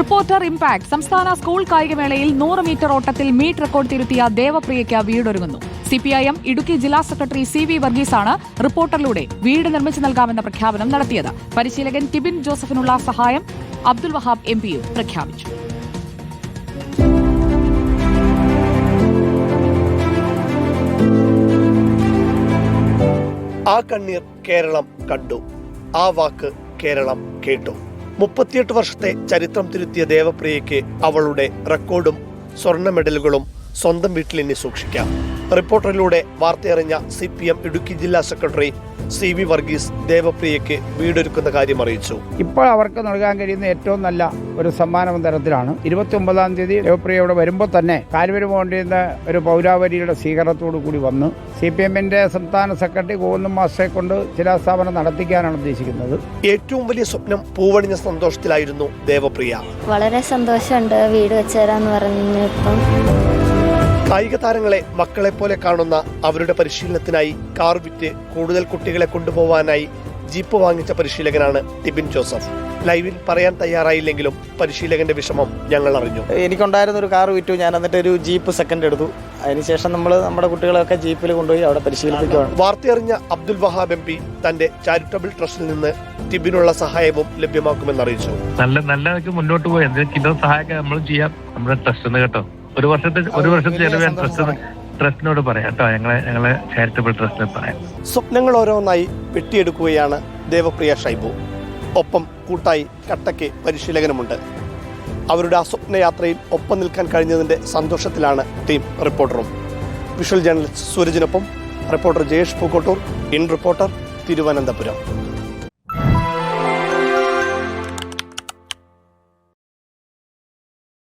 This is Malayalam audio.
റിപ്പോർട്ടർ ഇംപാക്ട് സംസ്ഥാന സ്കൂൾ കായികമേളയിൽ നൂറ് മീറ്റർ ഓട്ടത്തിൽ മീറ്റ് റെക്കോർഡ് തിരുത്തിയ ദേവപ്രിയയ്ക്ക് വീടൊരുങ്ങുന്നു. സിപിഐഎം ഇടുക്കി ജില്ലാ സെക്രട്ടറി സി വി വർഗീസാണ് റിപ്പോർട്ടറിലൂടെ വീട് നിർമ്മിച്ചു നൽകാമെന്ന പ്രഖ്യാപനം നടത്തിയത്. പരിശീലകൻ ടിബിൻ ജോസഫിനുള്ള സഹായം അബ്ദുൽ വഹാബ് എം പിയും പ്രഖ്യാപിച്ചു. ആ കണ്ണീർ കേരളം കണ്ടു. ആ വാക്ക് കേരളം കേട്ടു. മുപ്പത്തിയെട്ട് വർഷത്തെ ചരിത്രം തിരുത്തിയ ദേവപ്രിയയ്ക്ക് അവളുടെ റെക്കോർഡും സ്വർണ മെഡലുകളും സ്വന്തം വീട്ടിൽ ഇനി സൂക്ഷിക്കാം. റിപ്പോർട്ടറിലൂടെ വാർത്തയറിഞ്ഞ സി പി എം ഇടുക്കി ജില്ലാ സെക്രട്ടറി സി വി വർഗീസ് ദേവപ്രിയയ്ക്ക് വീടൊരുക്കുന്ന കാര്യം അറിയിച്ചു. ഇപ്പോൾ അവർക്ക് നൽകാൻ കഴിയുന്ന ഏറ്റവും നല്ല ഒരു സമ്മാനം തരത്തിലാണ്. ഇരുപത്തി ഒമ്പതാം തീയതി ദേവപ്രിയ ഇവിടെ വരുമ്പോൾ തന്നെ കാൽവരി കാൽവരുമോണ്ടിന്ന് ഒരു പൗരാവലിയുടെ സ്വീകരണത്തോടു കൂടി വന്ന് സി പി എമ്മിന്റെ സംസ്ഥാന സെക്രട്ടറി ഗോവിന്ദൻ മാസ്റ്ററെ കൊണ്ട് ശിലാസ്ഥാപനം നടത്തിക്കാനാണ് ഉദ്ദേശിക്കുന്നത്. ഏറ്റവും വലിയ സ്വപ്നം പൂവണിഞ്ഞ സന്തോഷത്തിലായിരുന്നു ദേവപ്രിയ. വളരെ സന്തോഷമുണ്ട് വീട് വെച്ച് തരാന്ന് പറഞ്ഞപ്പം. കായിക താരങ്ങളെ മക്കളെ പോലെ കാണുന്ന അവരുടെ പരിശീലനത്തിനായി കാർ വിറ്റ് കൂടുതൽ കുട്ടികളെ കൊണ്ടുപോവാനായി ജീപ്പ് വാങ്ങിച്ച പരിശീലകനാണ് ടിബിൻ ജോസഫ്. ലൈവിൽ പറയാൻ തയ്യാറായില്ലെങ്കിലും പരിശീലകന്റെ വിഷമം ഞങ്ങൾ അറിഞ്ഞു. എനിക്കുണ്ടായിരുന്ന ഒരു കാർ വിറ്റു. ഞാൻ എന്നിട്ട് ഒരു ജീപ്പ് സെക്കൻഡ് എടുത്തു. അതിനുശേഷം നമ്മൾ നമ്മുടെ കുട്ടികളെയൊക്കെ ജീപ്പിൽ കൊണ്ടുപോയി അവിടെ പരിശീലിപ്പിക്കുകയാണ് വാർത്തയറിഞ്ഞ അബ്ദുൽ വഹാബ് എം പി തന്റെ ചാരിറ്റബിൾ ട്രസ്റ്റിൽ നിന്ന് ടിബിനുള്ള സഹായവും ലഭ്യമാക്കുമെന്ന് അറിയിച്ചു. നല്ല നല്ലതൊക്കെ മുന്നോട്ട് പോയി. എന്തെങ്കിലും സഹായമൊക്കെ നമ്മൾ ചെയ്യാം. നമ്മുടെ ട്രസ്റ്റ് കേട്ടോ. ഒരു വർഷത്തെ ഒരു വർഷത്തെ ചെലവ് ഞാൻ ട്രസ്റ്റ് ട്രസ്റ്റിനോട് പറയാം കേട്ടോ. ഞങ്ങളെ ഞങ്ങളെ ചാരിറ്റബിൾ ട്രസ്റ്റിന് പറയാം. സ്വപ്നങ്ങൾ ഓരോന്നായി വെട്ടിയെടുക്കുകയാണ് ദേവപ്രിയ ഷൈബു. ഒപ്പം കൂട്ടായി കട്ടയ്ക്ക് പരിശീലകനുമുണ്ട്. അവരുടെ ആ സ്വപ്നയാത്രയിൽ ഒപ്പം നിൽക്കാൻ കഴിഞ്ഞതിന്റെ സന്തോഷത്തിലാണ് ടീം റിപ്പോർട്ടറും. Visual journalist സൂരജിനൊപ്പം reporter Jayesh Pookkottur in reporter Thiruvananthapuram.